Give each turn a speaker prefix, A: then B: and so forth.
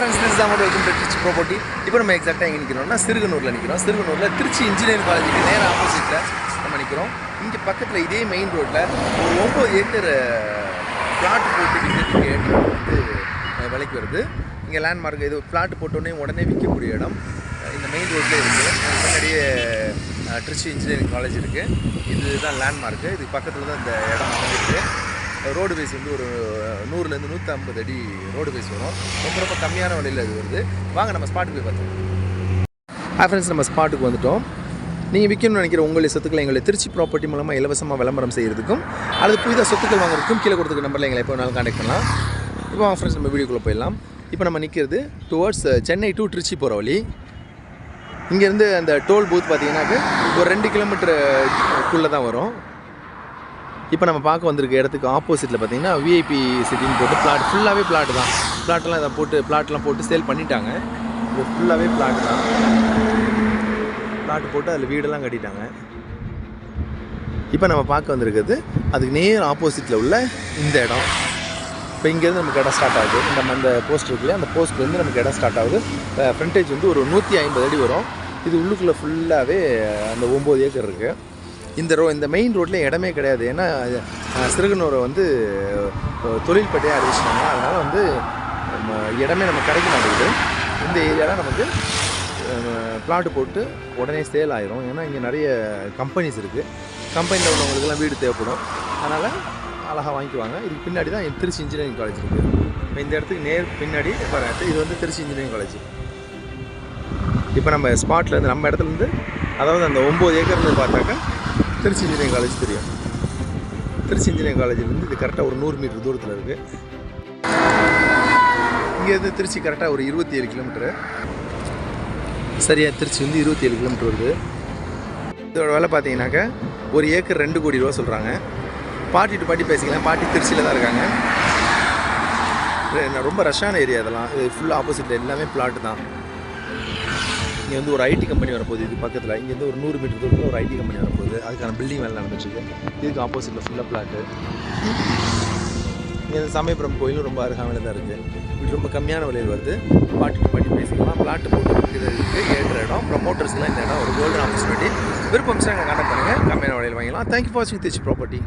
A: Friends this தான் welcome to Trichy property இப்போ நம்ம எக்ஸாக்டாக எங்கே நிற்கிறோம்னா சிறுகனூரில் நிற்கிறோம் சிறுகனூரில் திருச்சி இன்ஜினியரிங் காலேஜுக்கு நேராக ஆப்போசிட்டில் நம்ம நிற்கிறோம் இங்கே பக்கத்தில் இதே மெயின் ரோட்டில் ஒரு ஒம்பது ஏக்கர் பிளாட் போட்டு விற்கிறதுக்கு இடம் வந்து விலைக்கு வருது. இங்கே லேண்ட்மார்க் இது பிளாட் போட்டோடனே உடனே விற்கக்கூடிய இடம். இந்த மெயின் ரோட்டில் இருக்குது முன்னாடியே திருச்சி இன்ஜினியரிங் காலேஜ் இருக்குது இதுதான் லேண்ட்மார்க்கு இதுக்கு பக்கத்தில் தான் இந்த இடம் அமைஞ்சிருக்கு. ரோடு பேஸ் வந்து ஒரு நூறுலேருந்து நூற்றி ஐம்பது அடி ரோடு பேஸ் வரும். ரொம்ப ரொம்ப கம்மியான விலையில் இது வருது. வாங்க நம்ம ஸ்பாட்டுக்கு போய் பார்த்தோம் ஹாய் ஃப்ரெண்ட்ஸ் நம்ம ஸ்பாட்டுக்கு வந்துட்டோம். நீங்கள் விற்கணும்னு நினைக்கிற உங்களுடைய சொத்துக்களை எங்களுடைய திருச்சி ப்ராப்பர்ட்டி மூலமாக இலவசமாக விளம்பரம் செய்கிறதுக்கும் அல்லது புதிதாக சொத்துக்கள் வாங்குறதுக்கும் கீழே கொடுத்துருக்க நம்பரில் எங்களை எப்போ வேணாலும் காண்டக்ட் பண்ணலாம். இப்போ வாங்க ஃப்ரெண்ட்ஸ் நம்ம வீடியோக்குள்ளே போயிடலாம். இப்போ நம்ம நிற்கிறது டுவர்ட்ஸ் சென்னை டு திருச்சி போகிற வழி. இங்கேருந்து அந்த டோல் பூத் பார்த்தீங்கன்னாக்கு ஒரு ரெண்டு கிலோமீட்டருக்குள்ளே தான் வரும். இப்போ நம்ம பார்க்க வந்திருக்க இடத்துக்கு ஆப்போசிட்டில் பார்த்தீங்கன்னா விஐபி சிட்டின்னு போட்டு பிளாட் ஃபுல்லாகவே பிளாட் தான். பிளாட்லாம் இதை போட்டு பிளாட்லாம் போட்டு சேல் பண்ணிட்டாங்க. இது ஃபுல்லாகவே பிளாட் தான். பிளாட் போட்டு அதில் வீடெல்லாம் கட்டிட்டாங்க. இப்போ நம்ம பார்க்க வந்திருக்கிறது அதுக்கு நேர் ஆப்போசிட்டில் உள்ள இந்த இடம். இப்போ இங்கேருந்து நமக்கு இடம் ஸ்டார்ட் ஆகுது. நம்ம அந்த போஸ்ட் இருக்குல்லையா அந்த போஸ்ட்லேருந்து நமக்கு இடம் ஸ்டார்ட் ஆகுது. ஃப்ரண்டேஜ் வந்து ஒரு நூற்றி ஐம்பது அடி வரும். இது உள்ளுக்குள்ளே ஃபுல்லாகவே அந்த ஒம்பது ஏக்கர் இருக்குது இந்த ரோ இந்த மெயின் ரோட்டில் இடமே கிடையாது. ஏன்னா சிறுகனூரை வந்து அஹ், அறிவிச்சிட்டாங்க. அதனால் வந்து நம்ம இடமே நமக்கு கிடைக்க மாட்டேங்குது. இந்த ஏரியாவில் நமக்கு பிளாட்டு போட்டு உடனே சேல் ஆயிரும். ஏன்னா இங்கே நிறைய கம்பெனிஸ் இருக்குது கம்பெனியில் உள்ளவங்களுக்குலாம் வீடு தேவைப்படும். அதனால் அழகாக வாங்கிக்குவாங்க. இதுக்கு பின்னாடி தான் திருச்சி இன்ஜினியரிங் காலேஜ் இருக்குது இப்போ இந்த இடத்துக்கு நேர் பின்னாடி பாருங்கள் இது வந்து திருச்சி இன்ஜினியரிங் காலேஜ் இப்போ நம்ம ஸ்பாட்லேருந்து நம்ம இடத்துலேருந்து அதாவது அந்த ஒம்பது ஏக்கர்னு பார்த்தாக்கா திருச்சி இன்ஜினியரிங் காலேஜ் தெரியும். திருச்சி இன்ஜினியரிங் காலேஜ்லேருந்து இது கரெக்டாக ஒரு நூறு மீட்டர் தூரத்தில் இருக்குது இங்கேருந்து திருச்சி கரெக்டாக ஒரு இருபத்தி ஏழு கிலோமீட்டரு சரியாக திருச்சி வந்து இருபத்தி ஏழு கிலோமீட்டர் வருது. இதோட வேலை பார்த்தீங்கன்னாக்கா ஒரு ஏக்கர் ரெண்டு கோடி ரூபா சொல்கிறாங்க பாட்டி டு பாட்டி பேசிக்கலாம். பாட்டி திருச்சியில் தான் இருக்காங்க. ரொம்ப ரஷ்ஷான ஏரியா இதெல்லாம். இது ஃபுல்லாக ஆப்போசிட்டில் எல்லாமே பிளாட் தான். இங்கே வந்து ஒரு ஐடி கம்பெனி வரப்போகுது. இது பக்கத்தில். இங்கேருந்து ஒரு நூறு மீட்டர் தூரத்தில் ஒரு ஐடி கம்பெனி வரப்போகுது. அதுக்கான பில்டிங் வேலை நடந்துட்டுருக்கு. இதுக்கு ஆப்போசிட்டில் ஃபுல்லாக பிளாட்டு இங்கே சமயபுரம் கோயிலும் ரொம்ப அருகாமையில் தான் இருக்குது இப்படி ரொம்ப கம்மியான விலையில் வருது. பாட்டு பாட்டி பேசிக்கலாம். பிளாட்டு போட்டு விற்கிறதுக்கு ஏற்ற இடம். ப்ரமோட்டர்ஸ்லாம் இந்த இடம். ஒரு கோல்டன் ஆப்பர்ச்சுனிட்டி விருப்பம் சார் கான்டாக்ட் பண்ணுங்கள் கம்மியான விலையில் வாங்கிக்கலாம். தேங்க்யூ ஃபார் வாட்சிங் திருச்சி ப்ராப்பர்ட்டி